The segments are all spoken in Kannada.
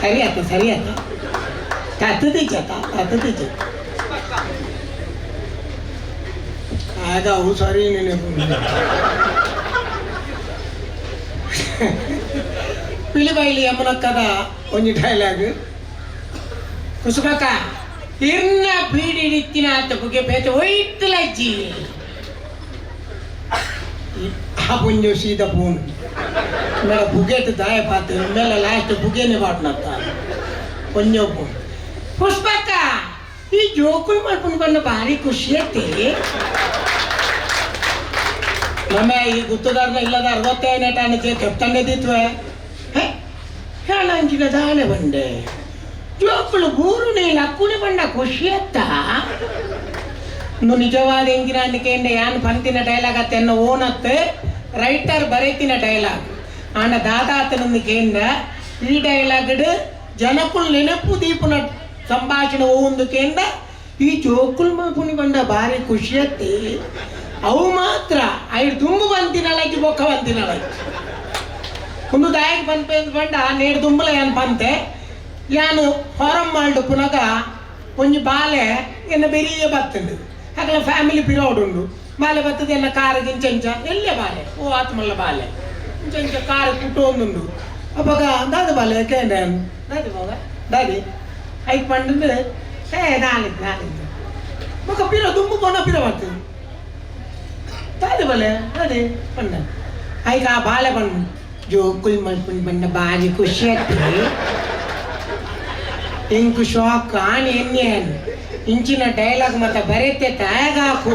saya lihat ya, saya lihat ya. Catat aja, catat aja. Ada unsur ini nih. Pilih pilih yang mana kata onyet dialog. Kusuka ka? Inna di nitina itu kuge pecah, wait lagi. Apa yang sih dapun? मेरा बुगे तो दाए पाते मेरा लास्ट बुगे ने बाटना था पंजों को पुष्पा का ये जोकुल मल्पुन भारी खुशी है ನಮ್ಮ ಈ ಗುತ್ತುದಾರನ ಇಲ್ಲದ ಅರವತ್ತೈದು ಟಾಣಕ್ಕೆ ಕೆಪ್ತಂಗದಿತ್ವೆ ಹೇಳಂಗಿನ ದಾನೆ ಬಂಡೆ ಜೋಕುಳು ಗೂರು ನೀನು ಅಕ್ಕುನಿ ಬಂಡ ಖುಷಿ ಅತ್ತ. ನು ನಿಜವಾದ ಹೆಂಗಿನ ಅಂದಿಕೆಂಡೆ ಯಾನ್ ಪಂತಿನ ಡೈಲಾಗ್ ಅತ್ತೆ ಅನ್ನೋ ಓನತ್ತೆ. ರೈಟರ್ ಬರೀತಿನ ಡೈಲಾಗ್ ఆన దాదాతనందుకేంద ಈ ಡೈಲಾಗಡ್ ಜನಕ್ಕಳು ನೆನಪು ದೀಪನ ಸಂಭಾಷಣೆ ಓಂದಕೇಂದ ಈ ಜೋಕುಲ್ ಮಲ್ಪುನಿ ಬಂದ ಭಾರಿ ಖುಷಿ ಅತ್ತಿ ಅವು ಮಾತ್ರ ಐದು ತುಂಬು ಬಂತಿನಳಗಿ ಬೊಕ್ಕ ಬಂತಿನಳಗಿ ಒಂದು ದಾಯಕ ಪಂಪೆ ಬಂಡ ನೇಡು ದುಂಬಲ ಯಾನ್ ಪಂತೆ ಯಾನು ಹೊರಂ ಮಾಲ್ಡು ಪುನಗ ಒಂಜಿ ಬಾಲೆ ಎನ್ನ ಬೆರಿಯ ಬತ್ತಂಡು ಅಕಲ ಫ್ಯಾಮಿಲಿ ಪಿರೋಡ್ ಉಂಡು ಬಾಲೆ ಬತ್ತದ ಎನ್ನ ಕಾರು ಗಿಂಚಂಚ ಎಲ್ಲೆ ಬಾಲೆ ಓ ಆತ್ಮಲ್ಲ ಬಾಲೆ ಇಂಚ ಕಾರು ಕುಟ್ಟು ಒಂದುಂಡು ಅಪ್ಪಗ ದಾದ ಬಾಲೆ ಕೇಂದ್ರ ದಾದಿ ಮಗ ದಾದಿ ಐಕ್ ಪಂಡು ಏ ನಾಲಿದ್ದು ನಾಲಿದ್ದು ಮಗ ಪಿರ ದುಂಬು ಕೊನ ಪಿರ ಬರ್ತದೆ ದಾದಿ ಬಾಲೆ ದಾದಿ ಪಂಡ ಐಕ ಆ ಬಾಲೆ ಪಂಡು ಜೋಕುಲ್ ಮಲ್ಪುಂಡು ಬಂಡ ಬಾರಿ ಖುಷಿ ಆಗ್ತದೆ ಇಂಕು ಶಾಕ್ ಆನ್ ಎನ್ನೇನು ಇಂಚಿನ ಡೈಲಾಗ್ ಮತ್ತೆ ಬರೀತೆ ತಾಯಾಗ ಹಾಕು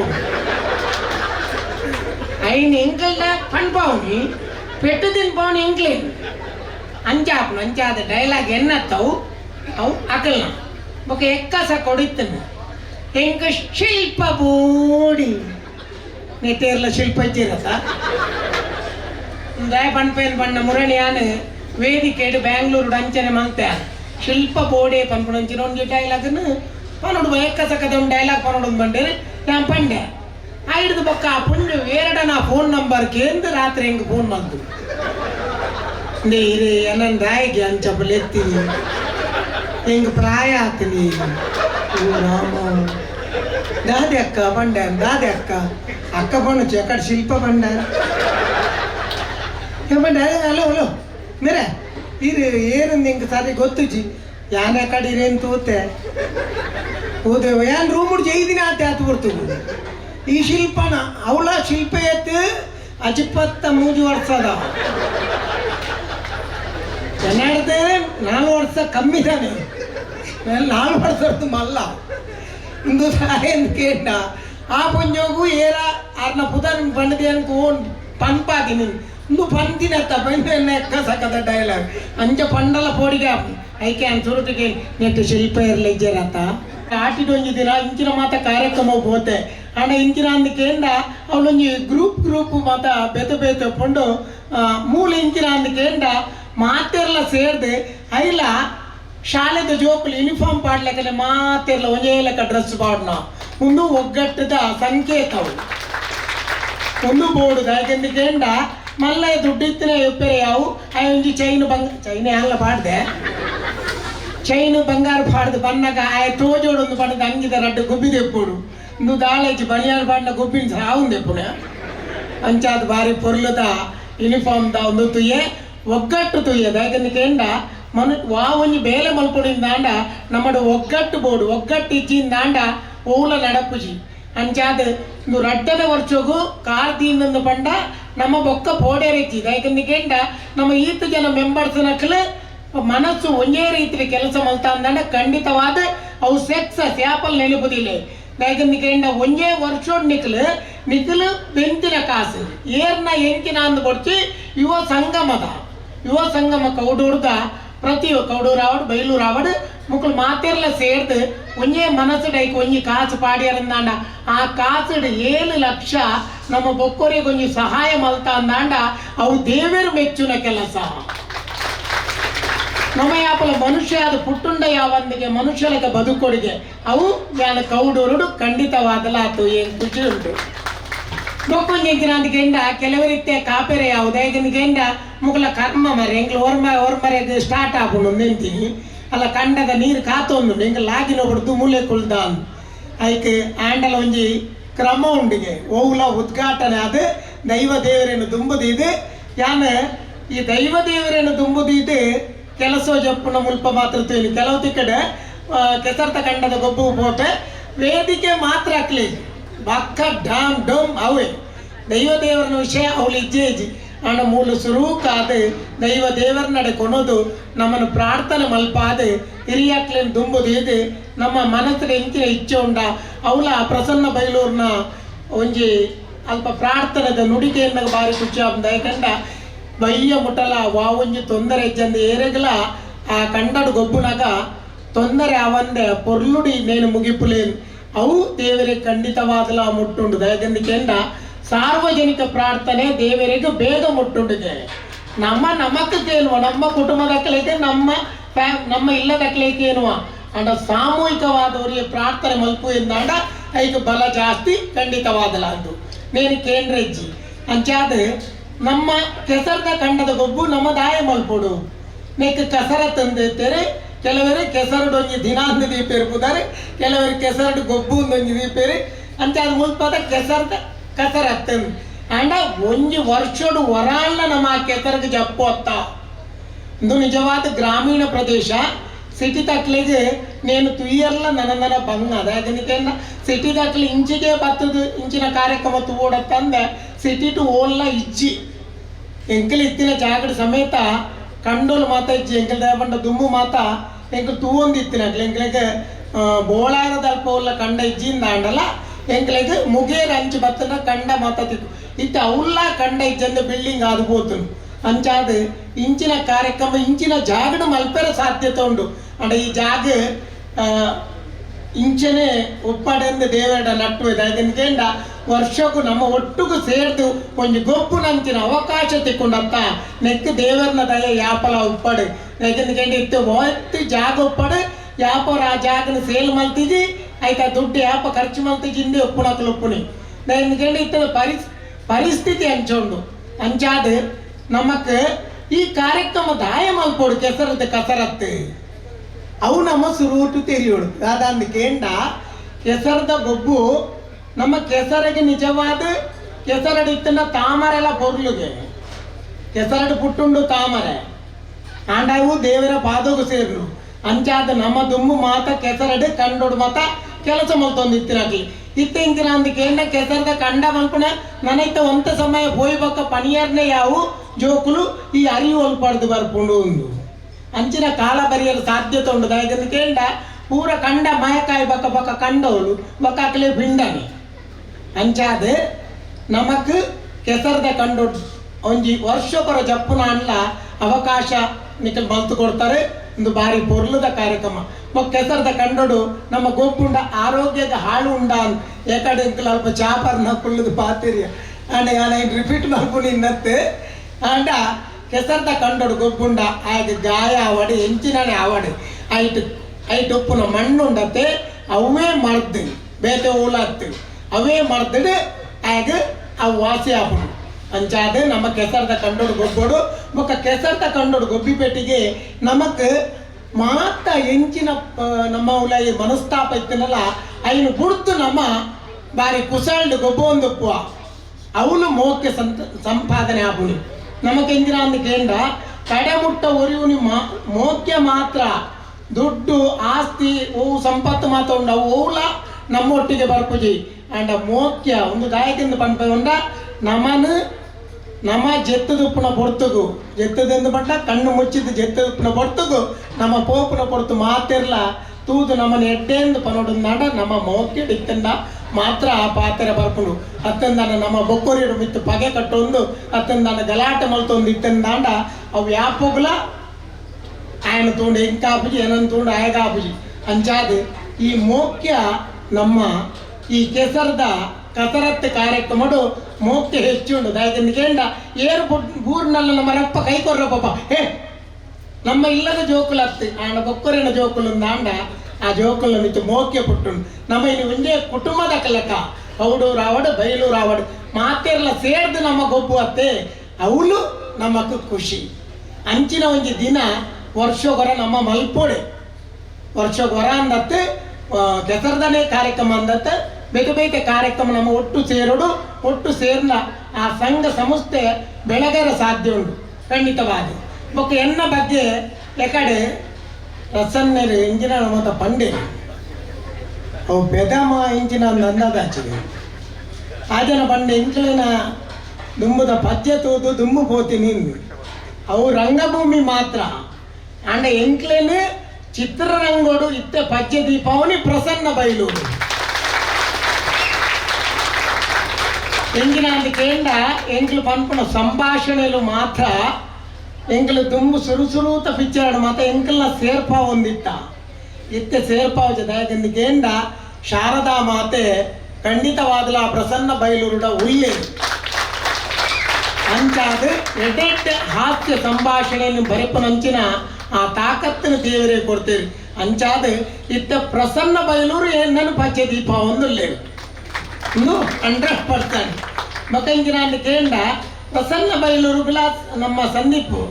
ಐನ್ ಎಂಕಲ್ದ ಪಣ್ಪಾವ್ನಿ ಪೆಟ್ಟು ತಿನ್ಪಾವ್ನಿ ಎಂಕ್ಲೇನು ಅಂಚಾಪ್ನು ಅಂಚಾದ ಡೈಲಾಗ್ ಎನ್ನತ್ತವು. ಅವು ಅಕಲ್ನ ಬೊಕ ಎಕ್ಕಸ ಕೊಡಿತ್ತನು ಎಂಕ ಶಿಲ್ಪ ಬೂಡಿ. ನೆತ್ತೇರ್ಲ ಶಿಲ್ಪ ಇಜ್ಜಿರತ್ತ ದಾಯ ಪಣ್ಪೇನ್ ಬಣ್ಣ ಮುರಣಿಯಾನು ವೇದಿಕೆಡು ಬ್ಯಾಂಗ್ಳೂರು ಅಂಚನೆ ಮಂತೆ ಶಿಲ್ಪ ಬೋಡೆ ಪನ್ಪುಣಂಚಿನ ಒಂದು ಡೈಲಾಗ್ನು ಪನ್ನೊಡು ಎಕ್ಕಸ ಕದ ಒಂದು ಡೈಲಾಗ್ ಪನ್ನೊಡು ಬಂಡೇರಿ ನಾನು ಪಂಡೆ ಐಡ್ದು ಬೊಕ್ಕ ಪುಣ್ಯ ಎರಡನ ನಾ ಫೋನ್ ನಂಬರ್ ಕೇಂದ್ರ ರಾತ್ರಿ ಹೆಂಗೆ ಫೋನ್ ಮಾಡ್ತು ನೀರು ಏನನ್ ರಾಯಿಗೆ ಅಂಚಪ್ಪಲು ಎತ್ತೀನಿ. ಹೆಂಗೆ ಪ್ರಾಯ ಆತೀನಿ? ರಾಮ. ದಾದಿ ಅಕ್ಕ ಬಂಡ, ದಾದಿ ಅಕ್ಕ. ಅಕ್ಕ ಬಂಡು ಚೆಕಡ್ ಶಿಲ್ಪ ಬಂಡ ಏಮಂಡ ಅಲೋ ಅಲೋ. ಮೇರೆ ಇದು ಏನು ನಿಂಗೆ ಸರಿ ಗೊತ್ತುಜಿ? ಯಾನ ಕಡೆ ಇರೇನು ತೂತೆ ಹೋದೆವು ಯಾನ್ ರೂಮ್ ಹುಡ್ಜಿ ಐದಿನ ಆತ ಆತು ಬರ್ತದೆ ಈ ಶಿಲ್ಪನ ಅವಳ ಶಿಲ್ಪ ಎತ್ತು ಅಜಿಪ್ಪತ್ತ ಮೂಜು ವರ್ಷದ ಚೆನ್ನಾಡ್ದೆ ನಾಲ್ಕು ವರ್ಷ ಕಮ್ಮಿ ತಾನೆ ನಾಲ್ಕು ವರ್ಷದ್ದು ಮಲ್ಲ. ಇಂದು ಸಾಯನ್ ಕೇಟ ಆ ಪುಂಜೋಗು ಏರ, ಅರ್ನ ಪುದನ್ ಓನ್ ಕೋನ್ ಪನ್ಪಾದಿನಿ ಇಂದು ಪಂತಿನ ಪಂದಿನ ಎಕ್ಕ ಸಕದ ಡೈಲಾಗ್ ಅಂಚ ಪಂಡಲ ಪೋಡಿಗೆ. ಐಕೆ ಅನ್ ಸುರುಟಿಗೆ ನೆಟ್ಟು ಶಿಲ್ಪ ಇರ್ಲಿ ಇಜ್ಜರತ್ತ ಆಟಿಡೊಂಜಿ ದಿನ ಇಂಚಿನ ಮಾತ ಕಾರ್ಯಕ್ರಮ ಹೋತೆ. ಆಂಡ ಇಂಚಿನ ಕೇಂದ ಅವಳೊಂಜಿ ಗ್ರೂಪ್ ಗ್ರೂಪ್ ಮಾತ ಬೆತ ಬೇತ ಪಂಡು ಮೂಲ ಇಂಚಿನ ಕೇಂದ ಮಾತೆರ್ಲ ಸೇರ್ದೆ ಐಲ ಶಾಲೆದ ಜೋಕುಲು ಯೂನಿಫಾರ್ಮ್ ಪಾಡ್ಲೆಕ್ಕಲೆ ಮಾತೆರ್ಲ ಒಂಜೇ ಲೆಕ್ಕ ಡ್ರೆಸ್ ಪಾಡ್ನ. ಒಂದು ಒಗ್ಗಟ್ಟದ ಸಂಕೇತವು ಒಂದು ಬೋರ್ಡು ಯಾಕೆಂದಿಕೇಂಡ ಮಲ್ಲ ದುಡ್ಡಿತ್ತಿನ ಎಪ್ಪೆರೆ ಯಾವು ಅಯ್ಯ ಒಂಜಿ ಚೈನ್ ಬಂಗ ಚೈನ್ ಎಲ್ಲ ಪಾಡ್ದೆ. ಚೈನು ಬಂಗಾರ ಪಾಡ್ದು ಬಂದಾಗ ಆಯ ತೋಜೋಡೊಂದು ಪಡೆದ ಅಂಗಿದ ರಡ್ಡು ಗುಬ್ಬಿ ದೆಪ್ಪುಡು ಇಂದು ದಾಳೇಜಿ ಬನಿಯಾನ್ ಪಾಡ್ನ ಗುಬ್ಬಿನ ಸಾವುನ್ ಪುಣ ಅಂಚಾದ ಬಾರಿ ಪೊರ್ಲದ ಯೂನಿಫಾರ್ಮ್ ದ ಒಂದು ತುಯ್ಯೆ ಒಗ್ಗಟ್ಟು ತುಯ್ಯದ ಯಾಕೆಂದಿಕೇಂಡ ಮನು ವಾ ಒಂಜಿ ಬೇಲೆ ಮಲ್ಪೊಡಿಂದಾಂಡ ನಮ್ಮಡು ಒಗ್ಗಟ್ಟು ಬೋಡು ಒಗ್ಗಟ್ಟು ಇಜ್ಜಿಂದಾಂಡ ಓಲ ನಡಪುಜಿ ಅಂಚಾದ ಇಂದು ರಡ್ಡದ ವರ್ಷಗೂ ಕಾರ್ದಿಂದ ಪಂಡ ನಮ್ಮ ಬೊಕ್ಕ ಪೋಡೇರೆಚ್ಚಿ ಕೇಂದ ನಮ್ಮ ಈತ ಜನ ಮೆಂಬರ್ಸ್ ನಕ್ಲು, ಮನಸ್ಸು ಒಂದೇ ರೀತಿಯ ಕೆಲಸ ಮಲ್ತಾ ಅಂದಾಂಡ ಖಂಡಿತವಾದ ಅವು ಸೆಕ್ಸ್, ಸ್ಯಾಪಲ್ ನೆನಪುದಿಲ್ಲ ಯಾಕೆಂದಿಕೇಂಡ ಒಂದೇ ವರ್ಷ ನಿಕ್ಲು ನಿಕ್ಲು ಬೆಂತಿನ ಕಾಸು ಏರ್ನ ಎಂಕಿನ ಅಂದು ಕೊಡ್ತಿ ಯುವ ಸಂಗಮದ ಯುವ ಸಂಗಮ ಕೌಡೂರ್ದ ಪ್ರತಿ ಕೌಡೂರು ಆವಡ್ ಬೈಲೂರು ಆವಡ್ ಮುಕ್ಕಳು ಮಾತೆರ್ಲ ಸೇರ್ದು ಒಂಜೇ ಮನಸ್ಸು ಡೈಕ್ ಒಂಜಿ ಕಾಸು ಪಾಡ್ಯಾರಂದಾಂಡ ಆ ಕಾಸುಡು ಏಳು ಲಕ್ಷ ನಮ್ಮ ಬೊಕ್ಕೊರಿಗೆ ಒಂಜಿ ಸಹಾಯ ಮಲ್ತಾ ಅಂದಾಂಡ ಅವು ದೇವರು ಮೆಚ್ಚುನ ಕೆಲಸ ನಮ್ಮ ಯಾಪಲ ಮನುಷ್ಯ ಅದು ಪುಟ್ಟುಂಡ ಯಾವಂದಿಗೆ ಮನುಷ್ಯನಿಗೆ ಬದುಕೊಡಿಗೆ. ಅವು ಯಾನ ಕೌಡೂರುಡು ಖಂಡಿತವಾದಲಾತು ಏನು ಖುಷಿ ಉಂಟು. ಬೊಕ್ಕೊಂಜಿಂಚಿನಂದಿಗೆಂಡ ಕೆಲವರಿತ್ತೆ ಕಾಪೆರೆ ಯಾವುದು? ಗೆಂಡ ಮುಗಲ ಕರ್ಮ ಮರೆ, ಎಂಗ್ಲು ಓರ್ಮ, ಓರ್ಮರೆ ಸ್ಟಾರ್ಟ್ ಆಪುಂಡು ನಿಂತೀನಿ ಅಲ್ಲ ಕಂಡದ ನೀರು ಕಾತೊಂದು ಎಂಗ್ ಲಾಗಿನ ಹೊಡೆದು ಮೂಲೆ ಕುಳ್ದ ಐಕ್ ಆಂಡಲ ಒಂಜಿ ಕ್ರಮ ಉಂಡಿಗೆ. ಓವುಲ ಉದ್ಘಾಟನೆ ಅದು ದೈವ ದೇವರನ್ನು ತುಂಬುದಿದೆ ಯಾನ ಈ ದೈವ ದೇವರನ್ನು ತುಂಬುದಿದ್ದು ಕೆಲಸ ಜಪ್ಪುನ ಮುಲ್ಪ ಮಾತ್ರ ತೇಲಿ ಕೆಲವು ತಿಕ್ಕಡೆ ಕೆಸರ್ತ ಕಂಡದ ಗೊಬ್ಬು ಪೋಟೆ ವೇದಿಕೆ ಮಾತ್ರ ಹಾಕ್ಲಿ ಬಕ್ಕ ಡಾಮ್ ಡೋಮ್ ಅವೆ ದೈವ ದೇವರನ ವಿಷಯ ಅವಳು ಇಜ್ಜೇಜಿ ಅಣ್ಣ ಮೂಲ ಸುರೂಕಾದೆ, ದೈವ ದೇವರ ನಡೆ ಕೊನೋದು, ನಮ್ಮನ್ನು ಪ್ರಾರ್ಥನೆ ಮಲ್ಪಾದೆ, ಹಿರಿಯಾಕ್ಲೇನು ದುಂಬುದು ಇದೆ ನಮ್ಮ ಮನಸ್ಸಿನ ಇಂಚಿನ ಇಚ್ಛೆ ಉಂಡ. ಅವಳ ಪ್ರಸನ್ನ ಬೈಲೂರಿನ ಒಂಜಿ ಅಲ್ಪ ಪ್ರಾರ್ಥನೆದ ನುಡಿಗೆಯನ್ನ ಬಾರಿ ಖುಷಿ ಆಗ ಯಾಕಂಡ ಬಯ್ಯ ಮುಟಲ, ವಾವುಂಜಿ ತೊಂದರೆ ಇಜ್ಜಂದು ಏರೆಗಲ, ಆ ಕಂಡಡು ಗೊಬ್ಬುನಗ, ತೊಂದರೆ ಅವಂದೆ ಪೊರ್ಲುಡಿ ನೇನು ಮುಗಿಪುಲೇನ್. ಅವು ದೇವರಿಗೆ ಖಂಡಿತವಾದಲ ಮುಟ್ಟುಂಡು. ಯಾಕಂದ ಸಾರ್ವಜನಿಕ ಪ್ರಾರ್ಥನೆ ದೇವರಿಗೆ ಬೇಗ ಮುಟ್ಟುಂಡಿದೆ ನಮ್ಮ ನಮಕ್ಕೇನುವ ನಮ್ಮ ಕುಟುಂಬದಕ್ಕಲೈತೆ ನಮ್ಮ ನಮ್ಮ ಇಲ್ಲದಕ್ಕಲೈತೇನುವ ಅಂಡ ಸಾಮೂಹಿಕವಾದವರಿಗೆ ಪ್ರಾರ್ಥನೆ ಮಲ್ಪು ಎಂದಾಂಡ, ಐದು ಬಲ ಜಾಸ್ತಿ ಖಂಡಿತವಾದಲ ಅಂದು. ನೇನು ಕೇಂದ್ರ ಅಂಚಾದ ನಮ್ಮ ಕೆಸರದ ಕಂಡದ ಗೊಬ್ಬು ನಮ್ಮ ದಾಯ ಮಲ್ಪಡು. ನೆಕ್ ಕಸರ ತಂದಿರ್ತಾರೆ ಕೆಲವರು ಕೆಸರಡು ಒಂಜಿ ದಿನಾಂದ ದೀಪ ಇರ್ಬುದಾರೆ ಕೆಲವರು ಕೆಸರಡು ಗೊಬ್ಬು ಒಂದೊಂಜಿ ದೀಪೇರಿ, ಅಂತ ಅದು ಮುಲ್ಪದ ಕೆಸರದ ಕಸರ ಹತ್ತಂದು ಅಂಡ ಒಂಜಿ ವರ್ಷಡು ವರಾಳ್ನ ನಮ್ಮ ಆ ಕೆಸರಿಗೆ ಜಪ್ಪೊತ್ತ ಇದು ನಿಜವಾದ ಗ್ರಾಮೀಣ ಪ್ರದೇಶ, ಸಿಟಿ ತಕ್ಲಿಗೆ ನೇನು ತುಯ್ಯರ್ಲ ನನ್ನ ಬಂಗ ಅದಕ್ಕೆ ಸಿಟಿ ತಕ್ಲಿ ಇಂಚಿಗೆ ಬತ್ತದ, ಇಂಚಿನ ಕಾರ್ಯಕ್ರಮ ತೂಡತ್ತಂದೆ ಸಿಟಿ ಟು ಓಲ್ನ ಇಜ್ಜಿ. ಎಂಕಲ್ ಇತ್ತಿನ ಜಾಗಡ ಸಮೇತ ಕಂಡೋಲ್ ಮಾತ ಇಜ್ಜಿ, ಎಂಕಲ್ ದಯಪಂಡ ದುಮ್ಮು ಮಾತ, ಎಂಕಲ್ ತೂವೊಂದು ಇತ್ತಿನ ಎಂಕಲೆಗೆ ಬೋಳಾರದ ಅಲ್ಪ ಉಲ್ಲ ಕಂಡ ಇಜ್ಜಿಂದ ಅಂಡಲ್ಲ ಎಂಕಲೆಗೆ ಮುಗೇರ್ ಅಂಚು ಬತ್ತನ ಕಂಡ ಮಾತ ತಿತ್ತು. ಇತ್ತ ಅವ್ಲ ಕಂಡ ಇಜ್ಜಂದ ಬಿಲ್ಡಿಂಗ್ ಆದು ಅಂಚಾದ ಇಂಚಿನ ಕಾರ್ಯಕ್ರಮ, ಇಂಚಿನ ಜಾಗಡ ಮಲ್ಪೆರ ಸಾಧ್ಯತೆ ಉಂಡು. ಅಂಡ ಈ ಜಾಗ ಇಂಚನೆ ಉಪ್ಪಾಡೆಂದ ದೇವೇಡ ನಟ್ಟು ಇದರಿಂದ ವರ್ಷಕ್ಕೂ ನಮ್ಮ ಒಟ್ಟುಗೂ ಸೇರ್ದು ಕೊಂಚ ಗೊಪ್ಪು ನಂತಿನ ಅವಕಾಶ ತಿಕ್ಕೊಂಡಂತ ನೆಕ್ಕು ದೇವರನ ದಯ ಯಾಪಲ ಉಪ್ಪಾಡು. ಯಾಕೆಂದ್ರೆ ಇತ್ತು ಒತ್ತು ಜಾಗ ಉಪ್ಪಡೆ. ಯಾಪ ಆ ಜಾಗನ ಸೇಲ್ ಮಲ್ತಿದ್ದಿ ಆಯ್ತಾ ದುಡ್ಡು ಯಾಪ ಖರ್ಚು ಮಲ್ತಿದ್ದಿಂದೆ ಉಪ್ಪುಣಕ್ಕಲು ಉಪ್ಪುನಿ ಕೇಂದ್ರ ಇತ್ತು ಪರಿಸ್, ಪರಿಸ್ಥಿತಿ ಹಂಚೊಂಡು ಹಂಚಾದ ನಮಕ್ ಈ ಕಾರ್ಯಕ್ರಮ ದಾಯ ಮಲ್ಕೊಡು ಕೆಸರದ್ದು ಕಸರತ್ತೆ. ಅವು ನಮ್ಮ ಸುರುಟು ತೆರೆಯೋಡು ಅದಂದಕ್ಕೇಂಡ ಕೆಸರದ ಗೊಬ್ಬು, ನಮ್ಮ ಕೆಸರಿಗೆ ನಿಜವಾದ ಕೆಸರಡಿತ್ತಿನ ತಾಮರೆಲ್ಲ ಪೊರ್ಲುಗೆ. ಕೆಸರಡು ಪುಟ್ಟುಂಡು ತಾಮರೆ. ಆಂಡವು ದೇವರ ಪಾದಗು ಸೇರು ಅಂಚಾದ ನಮ್ಮ ದುಮ್ಮು ಮಾತ ಕೆಸರಡು ಕಂಡೋಡು ಮಾತ ಕೆಲಸ ಮಲ್ತೊಂದು ಇತ್ತಿನಾಕಿ ಇತ್ತ ಇಂಚಿನ ಕೇಂದ್ರ ಕೆಸರದ ಕಂಡ ಮಲ್ಪುಣ ನನೈತ ಒಂತ ಸಮಯ ಪೋಯಿ ಬಕ್ಕ ಪಣಿಯರ್ನೆ ಯಾವು ಜೋಕುಲು ಈ ಅರಿವು ಒಲ್ಪಡ್ದು ಬರ್ಪುಂಡು ಒಂದು ಅಂಚಿನ ಕಾಲ ಬರೆಯಲು ಸಾಧ್ಯತೆ ಉಂಟು. ಇದನ್ನು ಕೇಂಡ ಪೂರ ಕಂಡ ಮಾಯಕಾಯಿ ಬಕ ಬಕ ಕಂಡವಳು. ಬಕ್ಕಾಕಲೇ ಬಿಂಡನೆ ಅಂಚಾದ ನಮಕ್ ಕೆಸರದ ಕಂಡು ಒಂಜಿ ವರ್ಷಕೊರ ಜಪ್ಪುನ ಅಲ್ಲ, ಅವಕಾಶ ನಿಖಲ್ ಮಲ್ತು ಕೊಡ್ತಾರೆ. ಒಂದು ಬಾರಿ ಪೊರ್ಲದ ಕಾರ್ಯಕ್ರಮ. ಮೊಕ್ಕ ಕೆಸರದ ಕಂಡೋಡು ನಮ್ಮ ಗೋಪುಂಡ ಆರೋಗ್ಯದ ಹಾಳು ಉಂಡ ಏಕಡೆ ಅಲ್ಪ ಚಾಪರ್ನ ಕುಳ್ಳದು ಪಾತಿರಿಯ. ಅಂಡ ಯಾನ ರಿಪೀಟ್ ಮಾಡ್ಕೊಂಡು ಇನ್ನತ್ತೆ ಅಂಡ ಕೆಸರ್ದ ಕಂಡೋಡು ಗೊಬ್ಬುಂಡ ಆಯ್ತು ಗಾಯ ಅವಡಿ ಎಂಚಿನನೆ ಅವಡಿ. ಐಟ್ ಐಟ್ ಉಪ್ಪುನ ಮಣ್ಣು ಉಂಡತ್ತೆ ಅವೇ ಮರ್ದು ಬೇತೆ ಊಲತ್ತು. ಅವೇ ಮರ್ದಿಡು ಆಗ ಅವು ವಾಸಿ ಆಪುಡು ಅಂಚಾದ ನಮ್ಮ ಕೆಸರ್ದ ಕಂಡೋಡು ಗೊಬ್ಬೋಡು ಮೊಕ್ಕ ಕೆಸರ್ದ ಕಂಡೋಡು ಗೊಬ್ಬಿ ಪೆಟ್ಟಿಗೆ ನಮಕ್ ಮಾತ ಎಂಚಿನ ನಮ್ಮ ಉಲ ಈ ಮನಸ್ತಾಪ ಇತ್ತನಲ್ಲ ಅಯ್ಯನು ಗುಡ್ದು ನಮ್ಮ ಬಾರಿ ಕುಸಳ್ದು ಗೊಬ್ಬೊಂದು ಅವನು ಮೋಕ್ಕೆ ಸಂತ, ಸಂಪಾದನೆ ಆಗುನಿ. ನಮಗೆ ಎಂದಿನ ಕೇಂದ್ರ ಕಡೆಮುಟ್ಟ ಒರಿಯುನಿ ಮಾ ಮೋಕ್ಯ ಮಾತ್ರ ದುಡ್ಡು, ಆಸ್ತಿ ಓವು ಸಂಪತ್ತು ಮಾತ್ರ ಉಂಡ. ಓವುಲ ನಮ್ಮೊಟ್ಟಿಗೆ ಬರ್ಪುಜಿ ಅಂಡ ಮೋಕ್ಯ ಒಂದು ದಾಯದಿಂದ ಪಂಪ ಉಂಡ, ನಮನು, ನಮ್ಮ ಜೆತ್ತದುಪ್ಪನ ಪೊರ್ತುಗು ಜೆತ್ತದೆಂದು ಪಂಡ ಕಣ್ಣು ಮುಚ್ಚಿದ್ದು ಜೆತ್ತದುಪ್ಪನ ಪೊರ್ತುಗು ನಮ್ಮ ಪೋಪನ ಪೊರ್ತು ಮಾತಿರ್ಲ. ತೂದು ನಮ್ಮನ ಎಡ್ಡೆಂದು ಪನೋಡು ನಡ, ನಮ್ಮ ಮೋಕ್ಯ ಇತ್ತಂಡ ಮಾತ್ರ ಆ ಪಾತ್ರೆ ಬರ್ಕೊಂಡು ಅತ್ತಂದಾನ ನಮ್ಮ ಬೊಕ್ಕೋರಿಯಡು ಮಿತ್ತು ಪಗೆ ಕಟ್ಟೊಂದು ಅತ್ತಂದಾನ ಗಲಾಟೆ ಮಲ್ತೊಂದು ಇತ್ತಂದಾಂಡ ಅವು ಯಾಪುಗ್ಲ ఆయన తోడు ఏం కాపుజి ఏనని తోడు ఆయ కాపుజి అంచాదు ఈ మోక్య ನಮ್ಮ ಈ ಕೆಸರದ ಕಸರತ್ತು ಕಾರ್ಯಕ್ರಮಡು ಮೋಕ್ಯ ಹೆಚ್ಚುಂಡು ದಾಯಕಂದಿಕೇಂಡ ಏರು ಬೂರ್ನಲ್ಲ ನಮ್ಮ ರಪ್ಪ ಕೈ ಕೊರ್ರ ಪಾಪ ಹೇ ನಮ್ಮ ಇಲ್ಲದ ಜೋಕುಲತ್ತು ಆಂಡ ಬೊಕ್ಕರಿನ ಜೋಕುಲು ಆಂಡ ಆ ಜೋಕುಲ ಮಿತ್ತು ಮೋಕ್ಯ ಪುಟ್ಟುಂಡು ನಮ್ಮ ಇಲ್ಲಿ ಒಂದೇ ಕುಟುಂಬದ ಕಲಕ. ಅವಡು ರಾವಡು ಬಯಲು ರಾವಡು. ಮಾತೆರ್ಲ ಸೇರ್ದು ನಮ್ಮ ಗೊಬ್ಬು ಅತ್ತೆ ಅವಳು ನಮಕ್ ಖುಷಿ. ಅಂಚಿನ ಒಂಜಿ ದಿನ ವರ್ಷಗೊರ ನಮ್ಮ ಮಲ್ಪೋಡೆ. ವರ್ಷಗೊರ ಅಂದತ್ತೆ ದಸರದನೆ ಕಾರ್ಯಕ್ರಮ ಅಂದತ್ತೆ. ಬೇಕ ಬೇಕ ಕಾರ್ಯಕ್ರಮ ನಮ್ಮ ಒಟ್ಟು ಸೇರೋಡು. ಒಟ್ಟು ಸೇರ್ನ ಆ ಸಂಘ ಸಂಸ್ಥೆ ಬೆಳಗರ ಸಾಧ್ಯ ಉಂಟು, ಖಂಡಿತವಾಗಿ. ಬೊಕ್ಕ ಎನ್ನ ಬಗ್ಗೆ ಎಕಡೆ ರಸನ್ನೇರು ಇಂಜಿನ ಮತ ಪಂಡೆ ಅವು ಬೆದಮ ಇಂಚಿನ ಒಂದು ಅಂದಾದಾಚಿದೆ ಆಜನ ಪಂಡೆ ಇಂಚಿನ ದುಂಬುದ ಪದ್ಯ ತೂದು ದುಂಬು ಪೋತಿ ನಿಂದು ಅವು ರಂಗಭೂಮಿ ಮಾತ್ರ ಅಂಡ ಎಂಕ್ಲೇನು ಚಿತ್ರರಂಗೋಡು ಇತ್ತೆ ಪದ್ಯ ದೀಪಾವಳಿ ಪ್ರಸನ್ನ ಬೈಲೂರು ಎಂಗಿನ ಅಂದ ಕೇಂಡ ಎಂಕ್ಲು ಪನ್ಪುನ ಸಂಭಾಷಣೆಲು ಮಾತ್ರ ಎಂಕ್ಲು ದುಂಬು ಸುರು ಸುರೂತ ಪಿಚ್ಚರಾಡು ಮಾತ್ರ ಎಂಕ್ಲನ ಸೇರ್ಪ ಒಂದಿತ್ತ ಇತ್ತೆ ಸೇರ್ಪಾವ ಜೊತೆ ಕೇಂಡ ಶಾರದಾ ಮಾತೆ ಖಂಡಿತವಾದಲ ಪ್ರಸನ್ನ ಬೈಲೂರುಡ ಉಳ್ಳೆ ಅಂಚಾದ ಎಡೆಟ್ ಹಾಸ್ಯ ಸಂಭಾಷಣೆಯನ್ನು ಬರೆಪನಂಚಿನ ಆ ತಾಕತ್ತನ್ನು ದೇವರೇ ಕೊಡ್ತೀರಿ. ಅಂಚಾದ ಇತ್ತ ಪ್ರಸನ್ನ ಬೈಲೂರು ಏನನ್ನು ಪಚ್ಚೆ ದೀಪ ಒಂದುಲ್ಲೇರು ಹಂಡ್ರೆಡ್ ಪರ್ಸೆಂಟ್ ಪ್ರಸನ್ನ ಬೈಲೂರು ಬಿಲಾಸ್ ನಮ್ಮ ಸಂದೀಪು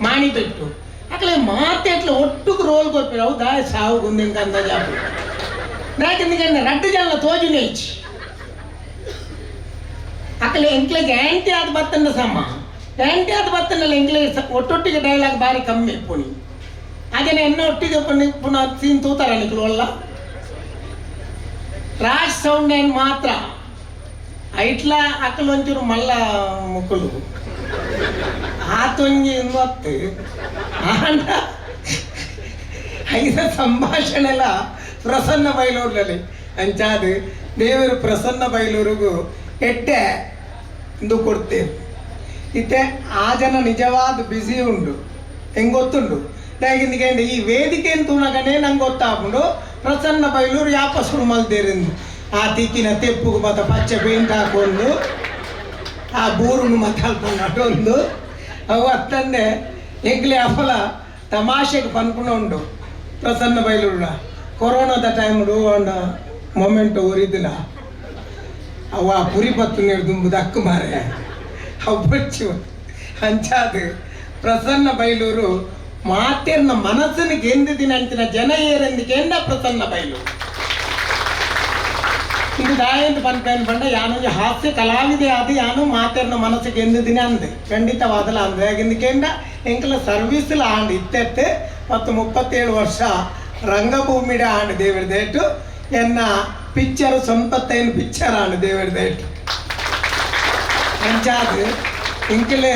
ಮಾಣಿಬೆಟ್ಟು ಮಾತೆ ಮಾತೆಟ್ಲ ಒಟ್ಟುಗು ರೋಲ್ ಕೊಡ್ತೀರಿ ಹೌದಾ? ಸಾವು ಗುಂದಿನ ಅಂದಾಜು ಯಾಕಂದ್ರೆ ರಡ್ಡು ಜನ ತೋಜು ನೇಚ್ ಅಕ್ಕಲೆ ಎಂಕ್ಲೆಗೆ ಗ್ಯಾಂಟಿ ಆದ ಬತ್ತನ್ನ ಸಮ. ಗ್ಯಾಂಟಿ ಆದ ಬತ್ತನಲ್ಲ ಎಂಕ್ಲೆ ಒಟ್ಟೊಟ್ಟಿಗೆ ಡೈಲಾಗ್ ಬಾರಿ ಕಮ್ಮಿ ಪುಣಿ. ಹಾಗೇನೆ ಎನ್ನ ಒಟ್ಟಿಗೆ ಪುಣಿ ಪುನಃ ಸೀನ್ ತೂತಾರ ನಿಕ್ಲು ಅಲ್ಲ ರಾಜ್ ಸೌಂಡ್ ಏನ್ ಮಾತ್ರ? ಐಟ್ಲ ಅಕ್ಕಲು ಒಂಚೂರು ಮಲ್ಲ ಮುಕ್ಕಲು ಆತೊಂಜಿ ಇನ್ನೊತ್ತು ಆಂಡ ಐದ ಸಂಭಾಷಣೆಲ ಪ್ರಸನ್ನ ಬೈಲೂರಲ್ಲಿ ಅಂಚಾದು ದೇವರು ಪ್ರಸನ್ನ ಬೈಲೂರಿಗೂ ಎಟ್ಟೆ ಇಂದು ಕೊಡ್ತೇವೆ ಇತ್ತೆ ಆ ಜನ ನಿಜವಾದ ಬ್ಯುಸಿ ಉಂಡು ಹೆಂಗ್ ಗೊತ್ತುಂಡು ಯಾಕೆಂದ್ರೆ ಈ ವೇದಿಕೆ ತೂನಗನೆ ನಂಗೆ ಗೊತ್ತಾಗ್ಬಿಡು ಪ್ರಸನ್ನ ಬೈಲೂರು ಯಾಪ ಶುರು ಮಲ್ದೇರಿಂದು ಆ ತಿಕ್ಕಿನ ತೆಪ್ಪುಗು ಮತ್ತ ಪಚ್ಚೆ ಪೇಂಟ್ ಹಾಕೊಂಡು ಆ ಬೂರುನು ಮತ್ತಾಲ್ಕೊಂಡು ಅಟೊಂದು ಅವು ಅತ್ತಂದೆ ಎಂಗ್ಲೆ ಅಫಲ ತಮಾಷೆಗೆ ಪನ್ಪುಣ ಉಂಡು ಪ್ರಸನ್ನ ಬೈಲೂರ ಕೊರೋನಾದ ಟೈಮ್ ಒಂದು ಮೊಮೆಂಟ್ ಉರಿದಿಲ್ಲ ಅವ ಪುರಿ ಪತ್ತು ನೀಡ್ದು ಅಕ್ಕು ಮಾರೆ. ಅಬ್ಬಚ್ಚು ಬಚ್ಚು. ಅಂಚಾದು ಪ್ರಸನ್ನ ಬೈಲೂರು ಮಾತೆರ್ನ ಮನಸ್ಸನ್ನು ಗೆಂದಿದಿನ ಅಂಚಿನ ಜನ ಎಂದ ಪ್ರಸನ್ನ ಬೈಲೂರು. ಇದು ದಾಯಂದು ಪನ್ಪೇನ್ ಪಂಡ ಯಾನು ಹಾಸ್ಯ ಕಲಾವಿದೆ ಆದ ಯಾನು ಮಾತೆರ್ನ ಮನಸ್ಸಿಗೆ ಎಂದಿನ ಅಂದೆ. ಖಂಡಿತವಾದಲ ಅಂದೆ. ಯಾಕೆಂದಿಕೆಂಡ ಎಂಕಲ ಸರ್ವೀಸ್ಲ ಆಂಡ್ ಇತ್ತೆತ್ತೆ ಮತ್ತು ಮುಪ್ಪತ್ತೇಳು ವರ್ಷ ರಂಗಭೂಮಿಡ ಆಂಡ್ ದೇವರ ದೇಟು ಎನ್ನ ಪಿಕ್ಚರ್ ಸಂಪತ್ತೈನ್ ಪಿಕ್ಚರ್ ಆಂಡ್ ದೇವರ ದೇಟು ಅಂಚಾದು ಎಂಕಲು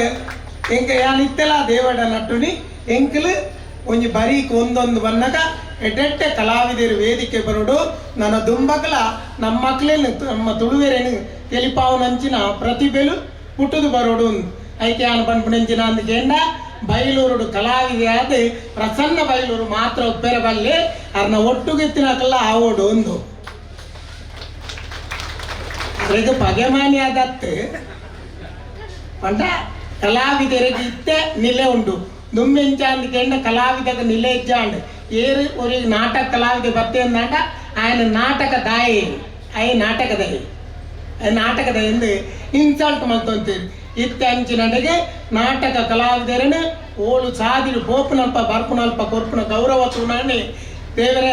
ಎಂಕ ಯಾನ್ ಇತ್ತೆಲ ದೇವಡ ನಟುನಿ. ಎಂಕಲು ಒಂಜಿ ಬರೀಕ್ ಒಂದೊಂದು ಬನ್ನಗ ಎಡ್ಡೆಟ್ಟೆ ಕಲಾವಿದರು ವೇದಿಕೆ ಬರೋಡು. ನನ್ನ ದುಂಬಕ್ಲ ನಮ್ಮ ಮಕ್ಳೇನು ನಮ್ಮ ತುಳುವೆರೇನು ತೆಲಿಪಾವನಂಚಿನ ಪ್ರತಿಭೆಲು ಹುಟ್ಟುದು ಬರೋಡು. ಐಕೆ ಆನ್ ಪನ್ಪುಣಂಚಿನ ಅಂದ್ಕೆಂಡ ಬೈಲೂರುಡು ಕಲಾವಿದೆ ಪ್ರಸನ್ನ ಬೈಲೂರು ಮಾತ್ರ ಉಪ್ಪೆರ ಅದನ್ನ ಒಟ್ಟುಗೆತ್ತಿನಕಲ್ಲ ಆವೋಡು ಒಂದು. ಇದು ಪಗೆಮಾನಿ ಆದತ್ತೆ. ಪಂಡ ಕಲಾವಿದರಿಗೆ ಇತ್ತೆ ನಿಲೆ ಉಂಡು. ದುಮ್ಮೆಂಚ ಅಂದ್ಕೆಂಡ ಕಲಾವಿದಗ ನಿಲೆ ಇಜ್ಜಾಂಡ್ ಏರು ஒரு ನಾಟಕ ಕಲಾವಿದ ಬತ್ತೆ ಅಂದಾಂಡ ఆయన ನಾಟಕ ದಾಯಿ ಐ ನಾಟಕದಾಯಿ ನಾಟಕದ ಎಂದು ಇನ್ಸಲ್ಟ್ ಮಲ್ತೊಂತೀರಿ ಇತ್ತೆ ಅಂಚಿನಡೆಗೆ ನಾಟಕ ಕಲಾವಿದರನ್ನು ಓಳು ಸಾದಿರು ಪೋಪುನಲ್ಪ ಬರ್ಪುನಲ್ಪ ಕೊರ್ಪುನ ಗೌರವ ತೂಣಿ ದೇವರ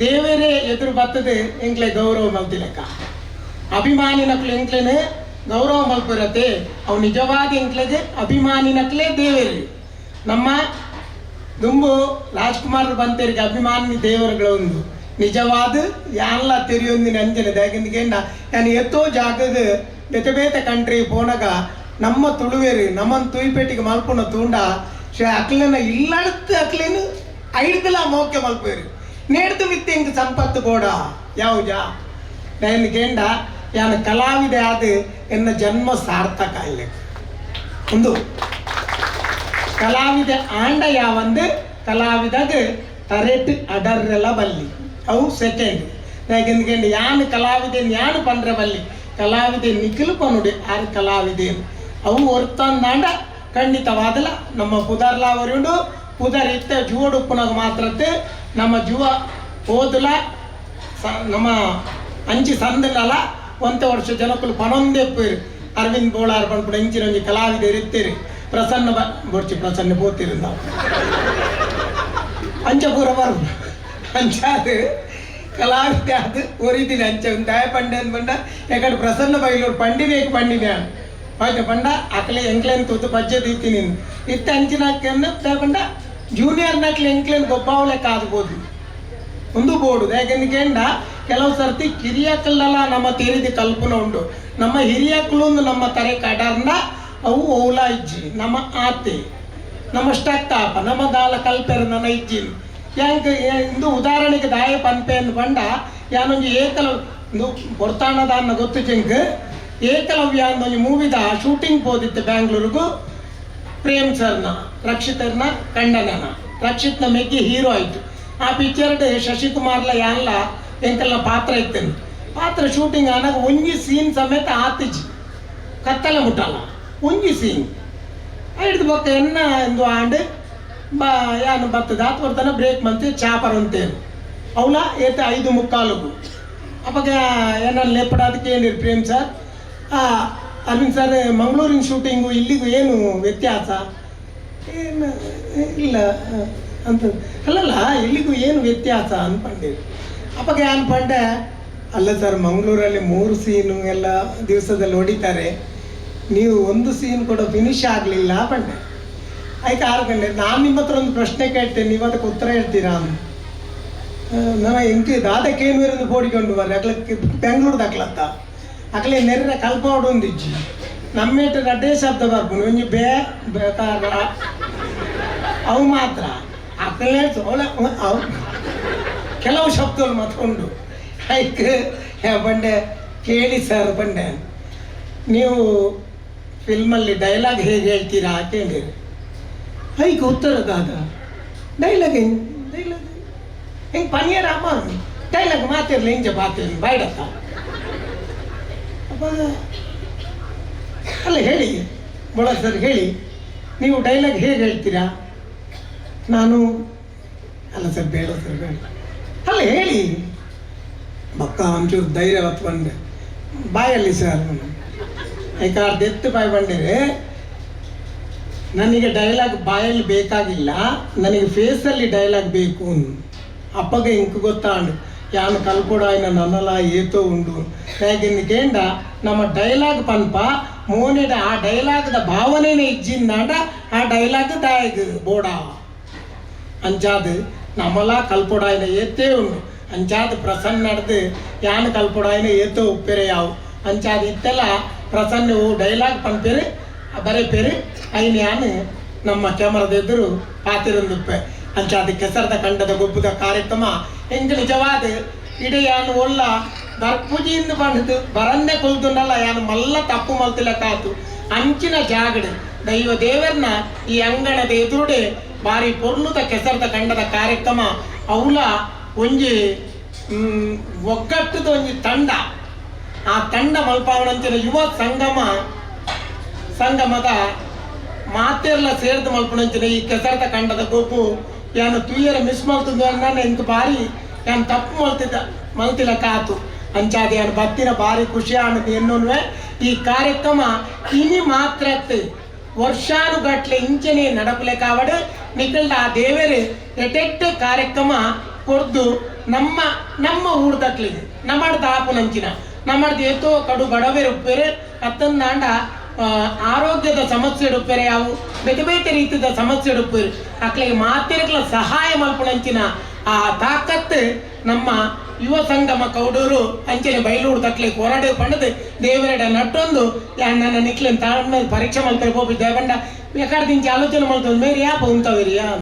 ದೇವರೇ ಎದುರು ಬರ್ತದೆ ಎಂಕ್ಲೆ ಗೌರವ ಮಲ್ತಿಲೆಕ್ಕ ಅಭಿಮಾನಿನಕ್ಲು ಎಂಕ್ಲೆನೆ ಗೌರವ ಮಲ್ಪಿರತ್ತೆ ಅವು ನಿಜವಾದ ಎಂಕ್ಲೆಗೆ ಅಭಿಮಾನಿನಕ್ಲೇ ದೇವರು ನಮ್ಮ ದುಂಬು ರಾಜ್ಕುಮಾರ್ ಬಂತೇರಿಗೆ ಅಭಿಮಾನಿ ದೇವರುಗಳ ಒಂದು. ನಿಜವಾದ ಯಾನ್ಲ ತೆರೆಯೊಂದಿನ ಅಂಜನೆ. ಯಾಕೆಂದ್ಕೇಂಡ ನಾನು ಎತ್ತೋ ಜಾಗದ ಬೇತೆ ಬೇತೆ ಕಂಟ್ರಿ ಪೋನಗ ನಮ್ಮ ತುಳುವೇರಿ, ನಮ್ಮನ್ ತುಯ್ಪೇಟಿಗೆ ಮಲ್ಪುನ ತೂಂಡ ಶೇ ಅಕ್ಲೆನ ಇಲ್ಲಡ್ತು ಅಕ್ಲೇನು ಐಡ್ದಲ ಮೋಕೆ ಮಲ್ಪೇರಿ ನೇಡ್ದು ಮಿತ್ತೆ ಹಿಂಗೆ ಸಂಪತ್ತು ಕೂಡ ಯಾವ ಜಾ ನಾನು ಗೇಂಡ, ಯಾನ ಕಲಾವಿದೆ ಆದ ಎನ್ನ ಜನ್ಮ ಸಾರ್ಥಕ ಇಲ್ಲ ಒಂದು. ಕಲಾವಿದ ಆಂಡ ಯಾವಂದು? ಕಲಾವಿದಾಗ ತರೆಟ್ ಅಡರ್ರೆಲ್ಲ ಬಲ್ಲಿ. ಅವು ಸೆಕೆಂಡ್. ಯಾಕೆಂದ್ಕೊಂಡು ಯಾನು ಕಲಾವಿದೆ ಯಾನು ಪಂಡ್ರೆ ಬಲ್ಲಿ? ಕಲಾವಿದೆ ನಿಖಿಲು ಪನುಡಿ ಆರು ಕಲಾವಿದೆ ಅವು ಹೊರ್ತಂದಾಂಡ ಖಂಡಿತವಾದಲ್ಲ ನಮ್ಮ ಪುದರ್ಲ ಅವರುಂಡು. ಪುದರ್ ಇತ್ತ ಜೂವಡು ಉಪ್ಪುನಾಗ ಮಾತ್ರತ್ತೆ ನಮ್ಮ ಜುವ ಓದಲ ನಮ್ಮ ಅಂಚಿ ಸಂದನಲ್ಲ ಒಂತೆ ವರ್ಷ ಜನಕ್ಕಲು ಪೇರು. ಅರವಿಂದ್ ಬೋಳಾರ್ ಬಂದ್ಬಿಟ್ಟು ಇಂಚಿನ ಕಲಾವಿದರು ಇತ್ತೇರಿ ಪ್ರಸನ್ನ ಬ ಬೊರ್ಚಿ ಪ್ರಸನ್ನ ಪೋತಿರು ನಾವು ಅಂಚ ಪೂರ ಬರು ಅಂಚಾದು ಕಲಾವಿದ ಅದು ಒರಿದಿನ ಅಂಚ ದಾಯ ಪಂಡೆ ಪಂಡ, ಯಾಕಂದ್ರೆ ಪ್ರಸನ್ನ ಬೈಲೂರು ಪಂಡಿನೇಗೆ ಪಂಡಿನ ಹೋಯ್ತು ಪಂಡ ಅಕ್ಲೆ ಎಂಕ್ಲೇನ್ ತೂತು ಪಜ್ಜೆ ದೀತೀನಿ ಇತ್ತ ಅಂಚಿನಾಕನ್ನು ಪಂಡ ಜೂನಿಯರ್ ನಕ್ಲೆ ಎಂಕ್ಲೇನ್ ಗೊಬ್ಬಾವಲೆ ಕಾದ್ಬೋದು. ಒಂದು ಬೋರ್ಡು. ಯಾಕೆಂದ ಕೆಲವು ಸರ್ತಿ ಕಿರಿಯಕ್ಕಲ್ಲೆಲ್ಲ ನಮ್ಮ ತೀರಿದ ಕಲ್ಪನೆ ಉಂಟು. ನಮ್ಮ ಹಿರಿಯಕ್ಕಲು ನಮ್ಮ ತರೆ ಕಡರ್ನ ಅವು ಓಲಾ ಇಜ್ಜಿ, ನಮ್ಮ ಆತೆ, ನಮ್ಮ ಸ್ಟಕ್ಕಾಪ ನಮ್ಮ ದಾಲ ಕಲ್ಪೆರ ನನ್ನ ಇಜ್ಜಿನ್ ಯಾಂಕ್ ಇಂದು ಉದಾಹರಣೆಗೆ ದಾಯ ಅಂದ್ ಬಂಡ ಯಾನೊಂಜಿ ಏಕಲ ಇಂದು ಬೊರ್ತಾಣದ ಅನ್ನ ಗೊತ್ತು ಚಿಂಕ್ ಏಕಲವ್ಯ ಅಂದೊಂಜಿ ಮೂವಿದ ಶೂಟಿಂಗ್ ಹೋದಿತ್ತು ಬ್ಯಾಂಗ್ಳೂರಿಗೂ, ಪ್ರೇಮ್ ಸರ್ನ, ರಕ್ಷಿತರ್ನ ಕಂಡನನ. ರಕ್ಷಿತ್ನ ಮೆಗ್ಗಿ ಹೀರೋ ಆಯ್ತು. ಆ ಪಿಕ್ಚರ್ಡ್ ಶಶಿಕುಮಾರ್ಲ ಯಾನ್ಲ ಎಂಕಲ್ಲ ಪಾತ್ರ ಇತ್ತೇನೆ? ಪಾತ್ರ ಶೂಟಿಂಗ್ ಆನಾಗ ಒಂಜಿ ಸೀನ್ ಸಮೇತ ಆತಿಜಿ ಕತ್ತಲೆ ಮುಟ್ಟಲ್ಲ. ಒಂಜಿ ಸೀನ್ ಹಿಡ್ದು ಬೊಕ್ಕ ಎನ್ನ ಎಂದು ಆಂಡ್, ಬಾ, ಯಾನು ಬರ್ತದೆ ಆತ್ ಬರ್ತಾನೆ, ಬ್ರೇಕ್ ಮಂತ್ ಚಾಪರ್ ಅಂತೇನು. ಅವಳ ಏತ ಐದು ಮುಕ್ಕಾಲುಗು. ಅವಾಗ ಏನ ಲೇಪಡೋದಕ್ಕೆ ಏನಿರಿ ಪ್ರೇಮ್ ಸರ್? ಅರವಿಂದ್ ಸರ್, ಮಂಗಳೂರಿನ ಶೂಟಿಂಗು ಇಲ್ಲಿಗೂ ಏನು ವ್ಯತ್ಯಾಸ? ಏನು, ಇಲ್ಲ ಅಂತ. ಅಲ್ಲಲ್ಲ, ಇಲ್ಲಿಗೂ ಏನು ವ್ಯತ್ಯಾಸ ಅನ್ಕೊಂಡೇವಿ ಅವಾಗ ಅನ್ಕೊಂಡೆ ಅಲ್ಲ ಸರ್, ಮಂಗಳೂರಲ್ಲಿ ಮೂರು ಸೀನು ಎಲ್ಲ ದಿವಸದಲ್ಲಿ ಹೊಡಿತಾರೆ. ನೀವು ಒಂದು ಸೀನ್ ಕೂಡ ಫಿನಿಶ್ ಆಗಲಿಲ್ಲ ಬಂಡೆ ಆಯ್ತು ಗಂಟೆ. ನಾನು ನಿಮ್ಮ ಹತ್ರ ಒಂದು ಪ್ರಶ್ನೆ ಕೇಳ್ತೇನೆ. ನೀವು ಅದಕ್ಕೆ ಉತ್ತರ ಹೇಳ್ತೀರಾ ನಾನು ಎಂಟಿ ದಾದಕ್ಕೇನು ಇರೋದು ಬೋಡಿಕೊಂಡು ಬರ್ರಿ. ಅಕ್ಲಕ್ಕೆ ಬೆಂಗಳೂರು ಅಕ್ಲತ್ತ. ಅಕ್ಲೆ ನೆರೆ ಕಲ್ಪ ಹೊಡೊಂದಿಜ್ಜಿ ನಮ್ಮೇಟ ಅಡ್ಡೇ ಶಬ್ದ ಬರ್ಬೋದು. ಒಂಜಿ ಬೇ ಬೇಕಾರ ಅವು ಮಾತ್ರ. ಅಕ್ಲೆ ಸೋಳ ಅವು. ಕೆಲವು ಶಬ್ದಗಳು ಮಾತ್ಕೊಂಡು ಆಯ್ತು ಬಂಡೆ ಕೇಳಿ ಸರ್ ಬಂಡೆ ನೀವು ಫಿಲ್ಮಲ್ಲಿ ಡೈಲಾಗ್ ಹೇಗೆ ಹೇಳ್ತೀರಾ ಕೇಳಿರಿ ಐಕ್ ಉತ್ತರದಾಗ ಡೈಲಾಗ್ ಹೆಂಗೆ ಡೈಲಾಗ್ ಹೆಂಗೆ ಪನಿಯರ ಅಮ್ಮ ಡೈಲಾಗ್ ಮಾತಿರ್ಲಿ, ಹಿಂಗೆ ಮಾತಿರ್ಲಿ ಬೇಡಪ್ಪ. ಅವಾಗ ಅಲ್ಲ ಹೇಳಿ ಮೊಳ ಸರ್ ಹೇಳಿ, ನೀವು ಡೈಲಾಗ್ ಹೇಗೆ ಹೇಳ್ತೀರಾ? ನಾನು, ಅಲ್ಲ ಸರ್, ಬೇಡ ಸರ್, ಬೇಡ. ಅಲ್ಲ ಹೇಳಿ ಮಕ್ಕ ಒಂಚೂರು ಧೈರ್ಯ ಹೊತ್ಕೊಂಡೆ ಬಾಯಲ್ಲಿ ಸರ್. ಐಕಾರ್ದು ದೆತ್ ಬಾಯಿ ಬಂದರೆ ನನಗೆ ಡೈಲಾಗ್ ಬಾಯಲ್ಲಿ ಬೇಕಾಗಿಲ್ಲ. ನನಗೆ ಫೇಸಲ್ಲಿ ಡೈಲಾಗ್ ಬೇಕು ಅಪ್ಪಗ ಗೊತ್ತಾ ಗೊತ್ತಾಂಡು ಯಾನು ಕಲ್ಕೊಡಾಯ್ನ ನನ್ನಲ ಏತೋ ಉಂಡು. ಹೇಗೆಂದು ನಮ್ಮ ಡೈಲಾಗ್ ಪನ್ಪ ಮೋನೆಡ ಆ ಡೈಲಾಗ್ದ ಭಾವನೆನೇ ಇಜ್ಜಿಂದಾಂಡ ಆ ಡೈಲಾಗ್ ದಾಯಗ್ ಬೋಡ. ಅಂಚಾದ ನಮ್ಮಲ ಕಲ್ಪೊಡಾಯಿನ ಏತೇ ಉಂಡು. ಅಂಚಾದ ಪ್ರಸನ್ನ ನಡೆದು, ಯಾನು ಕಲ್ಪೊಡಾಯಿನ ಏತೋ ಉಪ್ಪೆರೆ ಯಾವು. ಅಂಚಾದ ಇತ್ತೆಲ್ಲ ಪ್ರಸನ್ನ ಡೈಲಾಗ್ ಪಂಪೇರಿ ಬರೇ ಪೇರು, ಐನ್ ಯಾನು ನಮ್ಮ ಕ್ಯಾಮರಾದ ಎದುರು ಅಂಚ ಅಂಚಾದ ಕೆಸರದ ಕಂಡದ ಗೊಬ್ಬದ ಕಾರ್ಯಕ್ರಮ ಹೆಂಗೆ ನಿಜವಾದ ಇಡೀ ಯಾನು ಒಲ್ಲ ಬರ್ಪುಜಿಯಿಂದ ಬಂದದ್ದು ಬರನ್ನೇ ಕೊಲ್ದುಂಡಲ್ಲ ಯಾನು ಮಲ್ಲ ತಪ್ಪು ಮಲ್ತಿಲ್ಲ ಕಾತು ಅಂಚಿನ ಜಾಗಡೆ ದೈವ ದೇವರನ್ನ ಈ ಅಂಗಣದ ಎದುರುಡೆ ಬಾರಿ ಪೊರ್ಲುದ ಕೆಸರದ ಕಂಡದ ಕಾರ್ಯಕ್ರಮ ಅವಲ ಒಂಜಿ ಒಗ್ಗಟ್ಟದ ಒಂಜಿ ತಂಡ. ಆ ತಂಡ ಮಲ್ಪಾವಣಂಚಿನ ಯುವ ಸಂಗಮ, ಸಂಗಮದ ಮಾತೆರ್ಲ ಸೇರಿದ ಮಲ್ಪಣಂಚಿನ ಈ ಕೆಸರದ ಕಂಡದ ಗೋಪು, ಯಾನು ತುಯ್ಯರ ಮಿಸ್ ಮಲ್ತದ ಎಂತ ಬಾರಿ ಯಾನು ತಪ್ಪು ಮಲ್ತಿದ್ದ, ಮಲ್ತಿಲ್ಲ ಕಾತು. ಅಂಚಾದ ಬತ್ತಿನ ಬಾರಿ ಖುಷಿ ಅನ್ನೋದು ಎನ್ನುವೆ ಈ ಕಾರ್ಯಕ್ರಮ ಇನಿ ಮಾತ್ರ ವರ್ಷಾನುಗಟ್ಲೆ ಇಂಚನೆ ನಡಪಲೆ ಕಾವಡು ನಿಕಲ್ದ ಆ ದೇವರೇ ಎಟೆಟ್ಟ ಕಾರ್ಯಕ್ರಮ ಕೊರ್ದು ನಮ್ಮ ನಮ್ಮ ಊರ್ದಕ್ಲಿಗೆ, ನಮ್ಮಡ್ದ ಆಪುನಂಚಿನ. ನಮ್ಮಡ್ದು ಏತೋ ಕಡು ಬಡವೇರು ಉಪ್ಪೇರೆ ಅತ್ತಂದಾಂಡ ಆರೋಗ್ಯದ ಸಮಸ್ಯೆ ಇಡುಪ್ಪೇರೆ ಯಾವು ಬೇತೆ ಬೇತೆ ರೀತಿಯ ಸಮಸ್ಯೆ ಇಡುಪ್ಪೇರು ಅಕ್ಲಿಗೆ ಮಾತಿರಕ್ಲ ಸಹಾಯ ಮಲ್ಪಣಂಚಿನ ಆ ತಾಕತ್ತು ನಮ್ಮ ಯುವ ಸಂಗಮ ಕೌಡೂರು ಅಂಚನೆ ಬಯಲೂರು ತಕ್ಕಲಿ ಹೋರಾಟ ಪಂಡದು ದೇವರೆಡ ನಟ್ಟೊಂದು ನನ್ನ ನಿಕ್ಲಿನ ತಾಳ್ಮೇಲೆ ಪರೀಕ್ಷೆ ಮಲ್ತಾರೆ ಹೋಗಿ ದೇವಂಡ ಬೇಕಾದ ಆಲೋಚನೆ ಮಾಡ್ತದೆ ಮೇರಿ ಯಾಪ ಉಂತವೇರಿಯಾ